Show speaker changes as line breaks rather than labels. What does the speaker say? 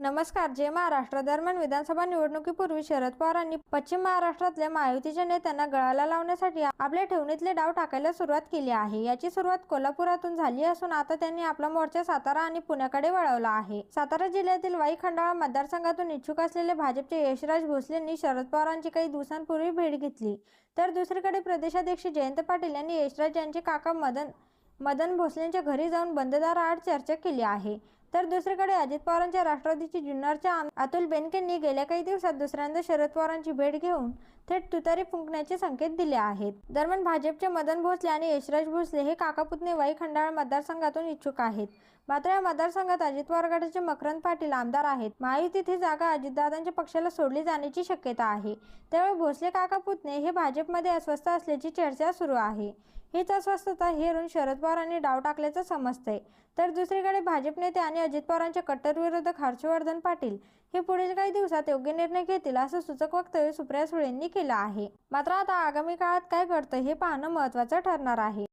नमस्कार जय महाराष्ट्र. दरम्यान विधानसभा निवडणुकीपूर्वी शरद पवारांनी पश्चिम महाराष्ट्रातल्या महायुतीच्या नेत्यांना गळाला लावण्यासाठी आपल्या ठेवणीतले डाव टाकायला सुरुवात केली आहे. याची सुरुवात कोल्हापुरातून झाली असून आता त्यांनी आपला मोर्चा सातारा आणि पुण्याकडे वळवला आहे. सातारा जिल्ह्यातील वाई खंडाळा मतदारसंघातून इच्छुक असलेले भाजपचे यशराज भोसलेंनी शरद पवारांची काही दिवसांपूर्वी भेट घेतली. तर दुसरीकडे प्रदेशाध्यक्ष जयंत पाटील यांनी यशराज यांचे काका मदन मदन भोसलेंच्या घरी जाऊन बंददाराआड चर्चा केली आहे. तर दुसरीकडे अजित पवारांच्या राष्ट्रवादीचे जुन्नरच्या अतुल बेनकेंनी गेल्या काही दिवसात दुसऱ्यांदा शरद पवारांची भेट घेऊन थेट तुतारी फुंकण्याचे संकेत दिले आहेत. दरम्यान भाजपचे मदन भोसले आणि यशराज भोसले हे काकापुतणे वाई खंडाळा मतदारसंघातून इच्छुक आहेत. मात्र या मतदारसंघात अजित पवार गटाचे मकरंद पाटील आमदार आहेत. महायुतीत ही जागा अजितदादांच्या पक्षाला सोडली जाण्याची शक्यता आहे. त्यामुळे भोसले काकापुतणे हे भाजपमध्ये अस्वस्थ असल्याची चर्चा सुरू आहे. हीच अस्वस्थता हेरून शरद पवारांनी डाव टाकल्याचं समजतंय. तर दुसरीकडे भाजप नेते आणि अजित पवारांचे कट्टर विरोधक हर्षवर्धन पाटील हे पुढील काही दिवसात योग्य निर्णय घेतील असं सूचक वक्तव्य सुप्रिया सुळेंनी केलं आहे. मात्र आता आगामी काळात काय घडतं हे पाहणं महत्वाचं ठरणार आहे.